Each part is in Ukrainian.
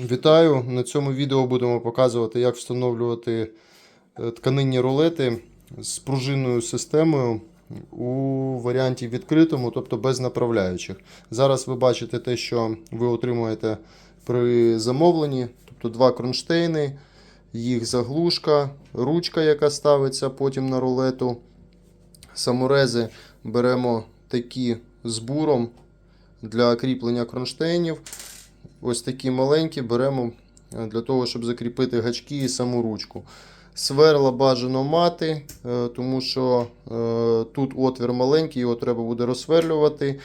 Вітаю! На цьому відео будемо показувати, як встановлювати е, тканинні рулети з пружинною системою у варіанті відкритому, тобто без направляючих. Зараз ви бачите те, що ви отримуєте при замовленні, тобто два кронштейни, їх заглушка, ручка, яка ставиться потім на рулету. Саморези беремо такі з буром для кріплення кронштейнів. Ось такі маленькі беремо е, для того, щоб закріпити гачки і саму ручку. Сверла бажано мати, е, тому що е, тут отвір маленький, його треба буде розсверлювати.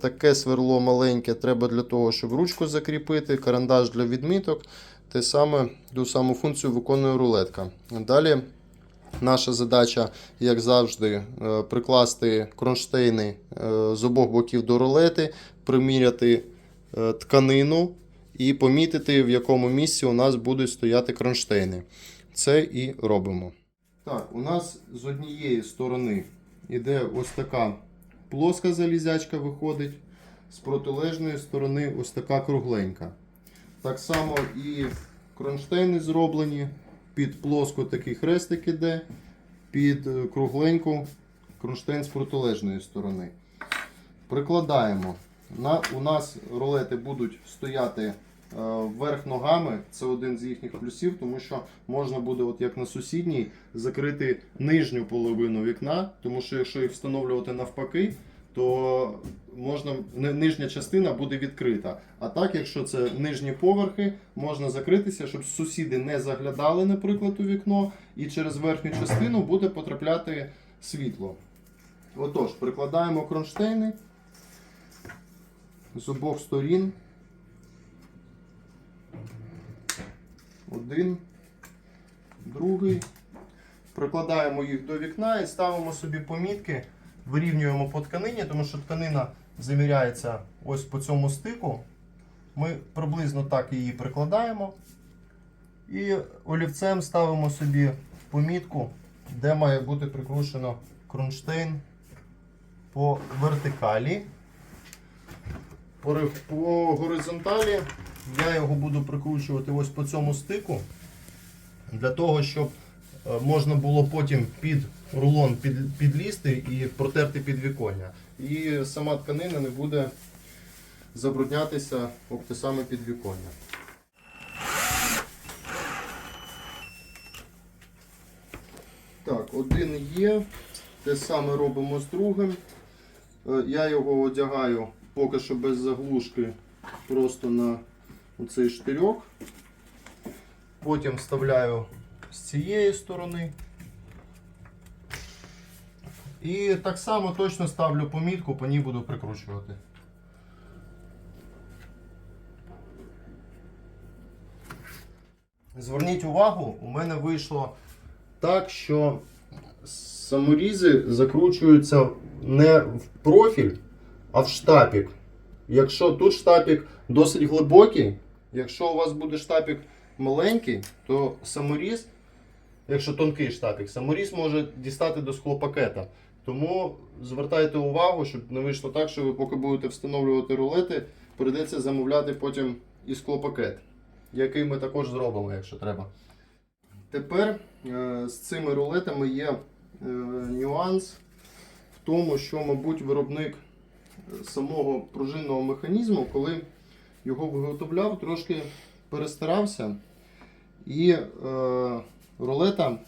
Таке сверло маленьке треба для того, щоб ручку закріпити, карандаш для відміток. Те саме ту саму функцію виконує рулетка. Далі наша задача, як завжди, прикласти кронштейни з обох боків до рулети, приміряти тканину і помітити, в якому місці у нас будуть стояти кронштейни. Це і робимо. Так, у нас з однієї сторони йде ось така плоска залізячка виходить, з протилежної сторони ось така кругленька. Так само і кронштейни зроблені. Під плоску такий хрестик іде, під е, кругленьку кронштейн з протилежної сторони. Прикладаємо. На, у нас рулети будуть стояти е, вверх ногами. Це один з їхніх плюсів, тому що можна буде, от як на сусідній, закрити нижню половину вікна, тому що якщо їх встановлювати навпаки, то можна нижня частина буде відкрита. А так, якщо це нижні поверхи, можна закритися, щоб сусіди не заглядали, наприклад, у вікно, і через верхню частину буде потрапляти світло. Отож, прикладаємо кронштейни з обох сторін. Один, другий. Прикладаємо їх до вікна і ставимо собі помітки, вирівнюємо по тканині, тому що тканина заміряється ось по цьому стику. Ми приблизно так її прикладаємо. І олівцем ставимо собі помітку, де має бути прикручено кронштейн по вертикалі. По, по горизонталі я його буду прикручувати ось по цьому стику, для того, щоб е, можна було потім під рулон під, підлізти і протерти підвіконня. І сама тканина не буде забруднятися об те саме підвіконня. Так, один є. Те саме робимо з другим. Е, Я його одягаю поки що без заглушки просто на оцей штирьок. Потім вставляю з цієї сторони. І так само точно ставлю помітку, по ній буду прикручувати. Зверніть увагу, у мене вийшло так, що саморізи закручуються не в профіль, а в штапік. Якщо тут штапік досить глибокий, якщо у вас буде штапік маленький, то саморіз, якщо тонкий штапік, саморіз може дістати до склопакета. Тому звертайте увагу, щоб не вийшло так, що ви поки будете встановлювати рулети, прийдеться замовляти потім і склопакет, який ми також зробимо, якщо треба. Тепер е, з цими рулетами є е, нюанс в тому, що, мабуть, виробник самого пружинного механізму, коли його виготовляв, трошки перестарався. І е, рулета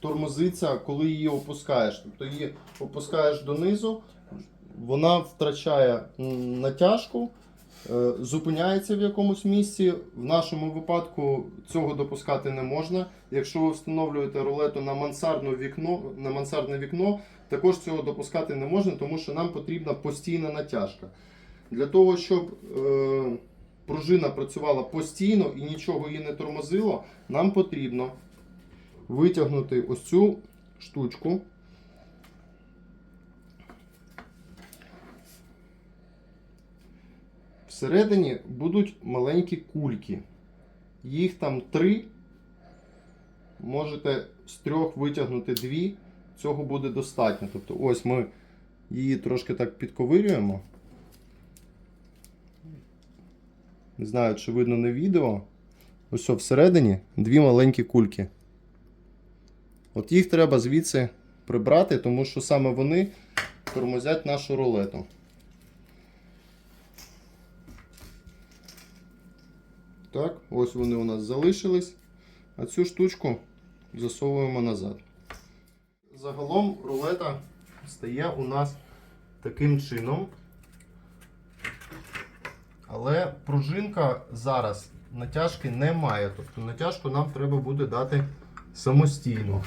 тормозиться, коли її опускаєш. Тобто її опускаєш донизу, вона втрачає натяжку, е, зупиняється в якомусь місці. В нашому випадку цього допускати не можна. Якщо ви встановлюєте рулету на мансардне вікно, на мансардне вікно, також цього допускати не можна, тому що нам потрібна постійна натяжка. Для того, щоб е, пружина працювала постійно і нічого її не тормозило, нам потрібно витягнути ось цю штучку. Всередині будуть маленькі кульки. Їх там три. Можете з трьох витягнути дві. Цього буде достатньо. Тобто ось ми її трошки так підковирюємо. не знаю, чи видно на відео. Ось всередині дві маленькі кульки. От їх треба звідси прибрати, тому що саме вони тормозять нашу рулету. Так, ось вони у нас залишились. А цю штучку засовуємо назад. Загалом рулета стає у нас таким чином. Але пружинка зараз натяжки не має. Тобто натяжку нам треба буде дати самостійно.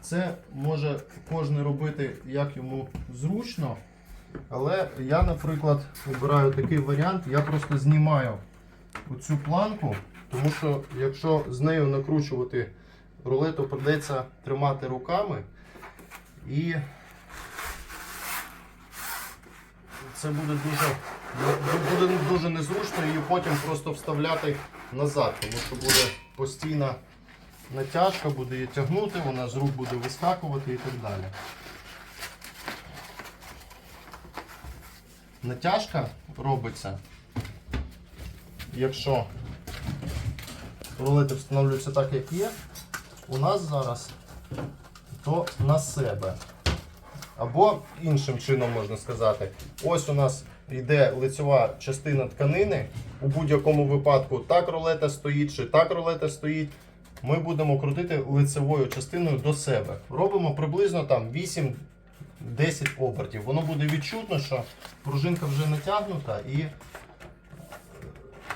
Це може кожен робити як йому зручно. Але я, наприклад, обираю такий варіант, я просто знімаю оцю планку, тому що якщо з нею накручувати рулету, придеться тримати руками. І це буде дуже, буде дуже незручно її потім просто вставляти назад, тому що буде постійна натяжка, буде її тягнути, вона з рук буде вискакувати і так далі. Натяжка робиться, якщо рулети встановлюються так, як є, у нас зараз то на себе. Або іншим чином можна сказати, ось у нас йде лицьова частина тканини. У будь-якому випадку так рулета стоїть чи так рулета стоїть. Ми будемо крутити лицевою частиною до себе. Робимо приблизно там 8-10 обертів. Воно буде відчутно, що пружинка вже натягнута і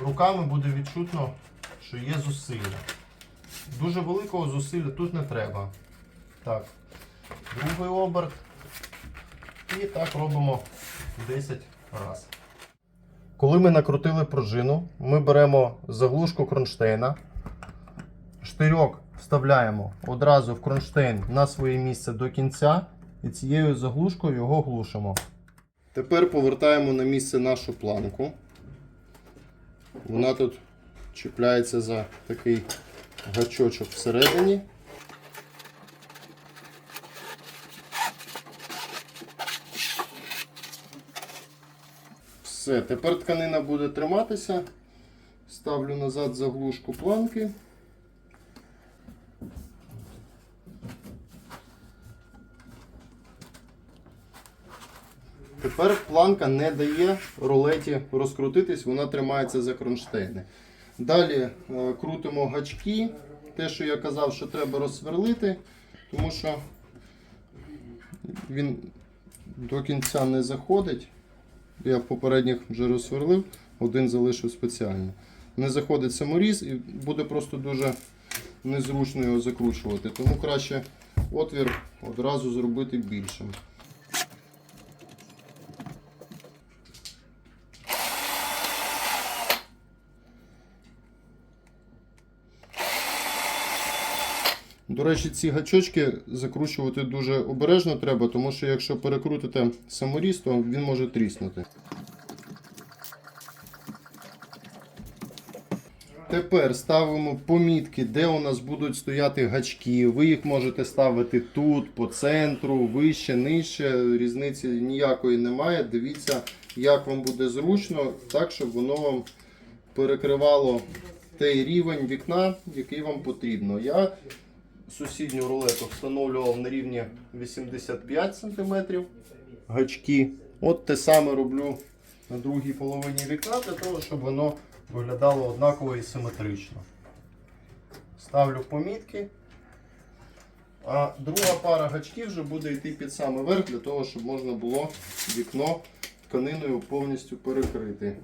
руками буде відчутно, що є зусилля. Дуже великого зусилля тут не треба. Так, другий оберт. І так робимо 10 разів. Коли ми накрутили пружину, ми беремо заглушку кронштейна. Штирьок вставляємо одразу в кронштейн на своє місце до кінця і цією заглушкою його глушимо. Тепер повертаємо на місце нашу планку. Вона тут чіпляється за такий гачочок всередині. Все, тепер тканина буде триматися. Ставлю назад заглушку планки. Тепер планка не дає рулеті розкрутитись, вона тримається за кронштейни. Далі е, крутимо гачки. Те, що я казав, що треба розсверлити, тому що він до кінця не заходить. Я в попередніх вже розсверлив, один залишив спеціально. Не заходить саморіз і буде просто дуже незручно його закручувати. Тому краще отвір одразу зробити більшим. До речі, ці гачочки закручувати дуже обережно треба, тому що якщо перекрутите саморіз, то він може тріснути. Тепер ставимо помітки, де у нас будуть стояти гачки. Ви їх можете ставити тут, по центру, вище, нижче. Різниці ніякої немає. Дивіться, як вам буде зручно, так, щоб воно вам перекривало той рівень вікна, який вам потрібно. Я сусідню рулету встановлював на рівні 85 см гачки. От те саме роблю на другій половині вікна, для того, щоб воно виглядало однаково і симетрично. Ставлю помітки. А друга пара гачків вже буде йти під саме верх, для того, щоб можна було вікно тканиною повністю перекрити.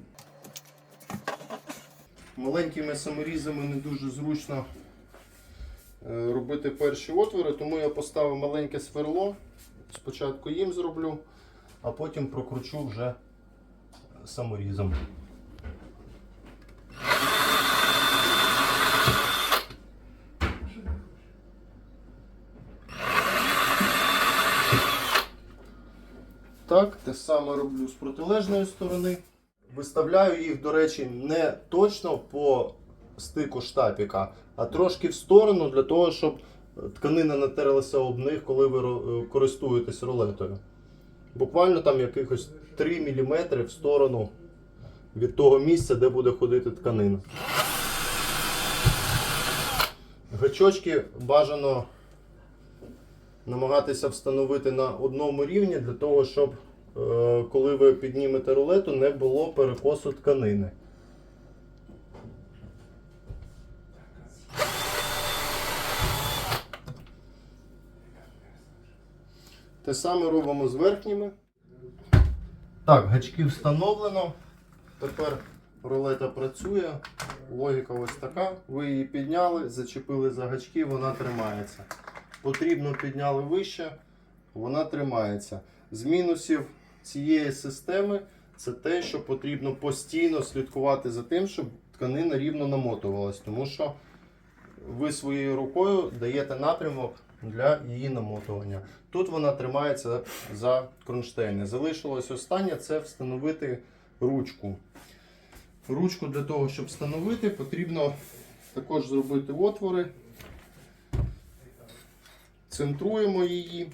Маленькими саморізами не дуже зручно робити перші отвори, тому я поставив маленьке сверло. Спочатку їм зроблю, а потім прокручу вже саморізом. Так, те саме роблю з протилежної сторони. Виставляю їх, до речі, не точно по стику штапіка, а трошки в сторону для того, щоб тканина не об них, коли ви е, користуєтесь рулетою. Буквально там якихось 3 мм в сторону від того місця, де буде ходити тканина. Гачочки бажано намагатися встановити на одному рівні для того, щоб е, коли ви піднімете рулету, не було перекосу тканини. Те саме робимо з верхніми. Так, гачки встановлено. Тепер рулета працює. Логіка ось така. Ви її підняли, зачепили за гачки, вона тримається. Потрібно підняли вище, вона тримається. З мінусів цієї системи це те, що потрібно постійно слідкувати за тим, щоб тканина рівно намотувалась, тому що ви своєю рукою даєте напрямок для її намотування. Тут вона тримається за кронштейни. Залишилось останнє це встановити ручку. Ручку для того, щоб встановити, потрібно також зробити отвори. Центруємо її.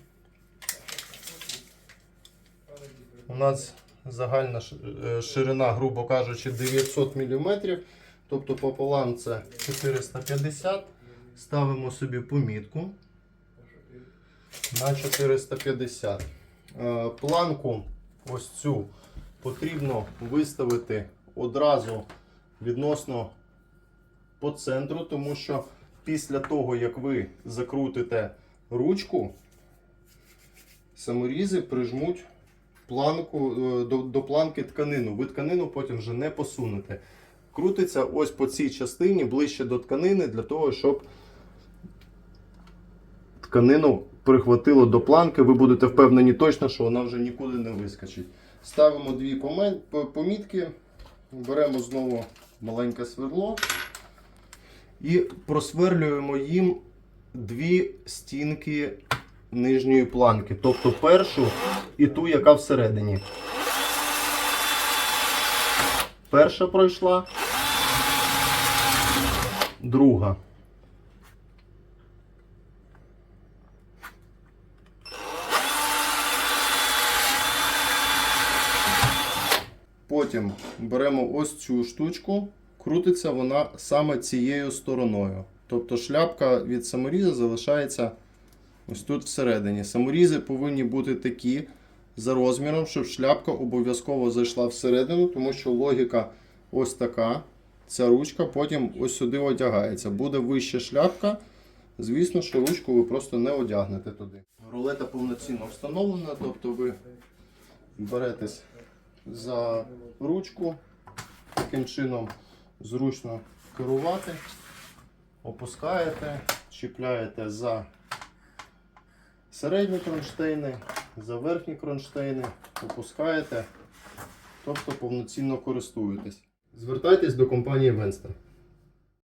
У нас загальна е, ширина, грубо кажучи, 900 мм. Тобто пополам це 450. Ставимо собі помітку на 450. Е, Планку ось цю потрібно виставити одразу відносно по центру, тому що після того, як ви закрутите ручку, саморізи прижмуть планку, е, до, до планки тканину. Ви тканину потім вже не посунете. Крутиться ось по цій частині ближче до тканини, для того, щоб тканину прихватило до планки. Ви будете впевнені точно, що вона вже нікуди не вискочить. Ставимо дві помітки, беремо знову маленьке свердло і просверлюємо їм дві стінки нижньої планки, тобто першу і ту, яка всередині. Перша пройшла, друга. Потім беремо ось цю штучку, крутиться вона саме цією стороною. Тобто шляпка від саморіза залишається ось тут всередині. Саморізи повинні бути такі за розміром, щоб шляпка обов'язково зайшла всередину, тому що логіка ось така. Ця ручка потім ось сюди одягається. Буде вища шляпка. Звісно, що ручку ви просто не одягнете туди. Рулета повноцінно встановлена, тобто ви беретесь за ручку, таким чином зручно керувати, опускаєте, чіпляєте за середні кронштейни, за верхні кронштейни, опускаєте, тобто повноцінно користуєтесь. Звертайтесь до компанії Венстер.